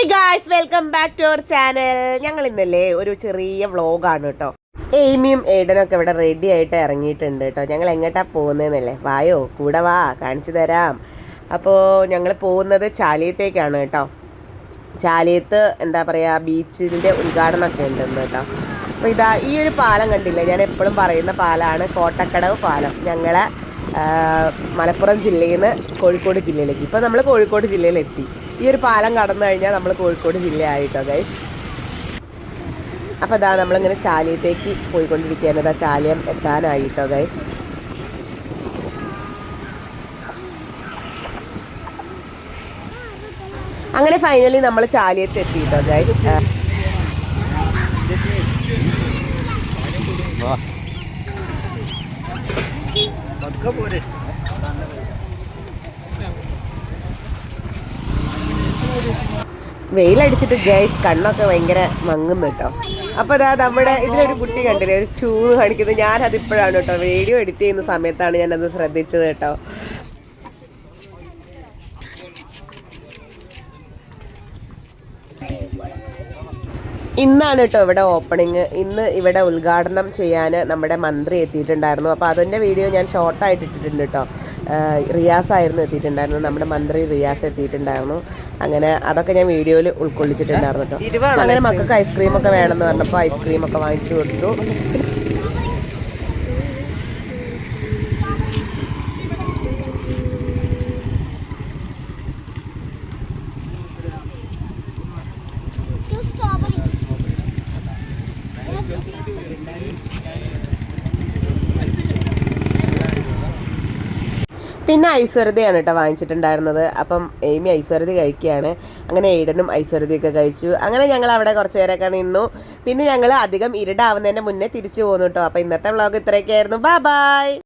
Hey guys welcome back to our channel ഞങ്ങൾ ഇന്നല്ലേ ഒരു ചെറിയ വ്ളോഗാണ് കേട്ടോ. എയ്മിയും എയ്ഡനും ഒക്കെ ഇവിടെ റെഡി ആയിട്ട് ഇറങ്ങിയിട്ടുണ്ട് കേട്ടോ. ഞങ്ങൾ എങ്ങോട്ടാ പോകുന്നതെന്നല്ലേ വായോ കൂടെ വാ കാണിച്ചു തരാം. അപ്പോൾ ഞങ്ങൾ പോകുന്നത് ചാലിയത്തേക്കാണ് കേട്ടോ. ചാലിയത്ത് എന്താ പറയുക ബീച്ചിന്റെ ഉദ്ഘാടനമൊക്കെ ഉണ്ടെന്ന് കേട്ടോ. അപ്പോൾ ഇതാ ഈ ഒരു പാലം കണ്ടില്ലേ? ഞാൻ എപ്പോഴും പറയുന്ന പാലമാണ് കോട്ടക്കടവ് പാലം. ഞങ്ങൾ മലപ്പുറം ജില്ലയിൽ നിന്ന് കോഴിക്കോട് ജില്ലയിലേക്ക്. ഇപ്പോൾ നമ്മൾ കോഴിക്കോട് ജില്ലയിലെത്തി. ഈ ഒരു പാലം കടന്നു കഴിഞ്ഞാൽ നമ്മൾ കോഴിക്കോട് ജില്ലയായിട്ടോ ഗൈസ് അപ്പോൾ ഇതാ നമ്മളിങ്ങനെ ചാലിയത്തേക്ക് പോയിക്കൊണ്ടിരിക്കുകയാണ്. ഇതാ ചാലിയം എത്താനായിട്ടോ ഗൈസ് അങ്ങനെ ഫൈനലി നമ്മൾ ചാലിയത്ത് എത്തിയിട്ടോ ഗൈസ് വെയിലടിച്ചിട്ട് ഗൈസ് കണ്ണൊക്കെ ഭയങ്കര മങ്ങുന്നു കേട്ടോ. അപ്പോൾ അതാ നമ്മുടെ ഇതിലൊരു കുട്ടി കണ്ടില്ലേ ഒരു ചൂ കാണിക്കുന്നത്. ഞാനത് ഇപ്പോഴാണ് കേട്ടോ. വീഡിയോ എഡിറ്റ് ചെയ്യുന്ന സമയത്താണ് ഞാനത് ശ്രദ്ധിച്ചത് കേട്ടോ. ഇന്നാണ് കേട്ടോ ഇവിടെ ഓപ്പണിങ് ഇന്ന് ഇവിടെ ഉദ്ഘാടനം ചെയ്യാൻ നമ്മുടെ മന്ത്രി എത്തിയിട്ടുണ്ടായിരുന്നു. അപ്പോൾ അതിന്റെ വീഡിയോ ഞാൻ ഷോർട്ടായിട്ട് ഇട്ടിട്ടുണ്ട് കേട്ടോ. റിയാസ് ആയിരുന്നു എത്തിയിട്ടുണ്ടായിരുന്നു നമ്മുടെ മന്ത്രി റിയാസ് എത്തിയിട്ടുണ്ടായിരുന്നു. അങ്ങനെ അതൊക്കെ ഞാൻ വീഡിയോയിൽ ഉൾക്കൊള്ളിച്ചിട്ടുണ്ടായിരുന്നു കേട്ടോ. അങ്ങനെ മക്കൾക്ക് ഐസ്ക്രീമൊക്കെ വേണമെന്ന് പറഞ്ഞപ്പോൾ ഐസ്ക്രീമൊക്കെ വാങ്ങിച്ചു കൊടുത്തു. പിന്നെ ഐശ്വര്യതയാണ് കേട്ടോ വാങ്ങിച്ചിട്ടുണ്ടായിരുന്നത്. അപ്പം എയ്മി ഐശ്വര്യത കഴിക്കുകയാണ്. അങ്ങനെ എയ്ഡനും ഐശ്വര്യതയൊക്കെ കഴിച്ചു. അങ്ങനെ ഞങ്ങൾ അവിടെ കുറച്ച് നേരമൊക്കെ നിന്നു. പിന്നെ ഞങ്ങൾ അധികം ഇരുടാവുന്നതിന്റെ മുന്നേ തിരിച്ചു പോന്നു കേട്ടോ. അപ്പോൾ ഇന്നത്തെ വ്ളോഗ് ഇത്രയൊക്കെയായിരുന്നു. ബാ ബൈ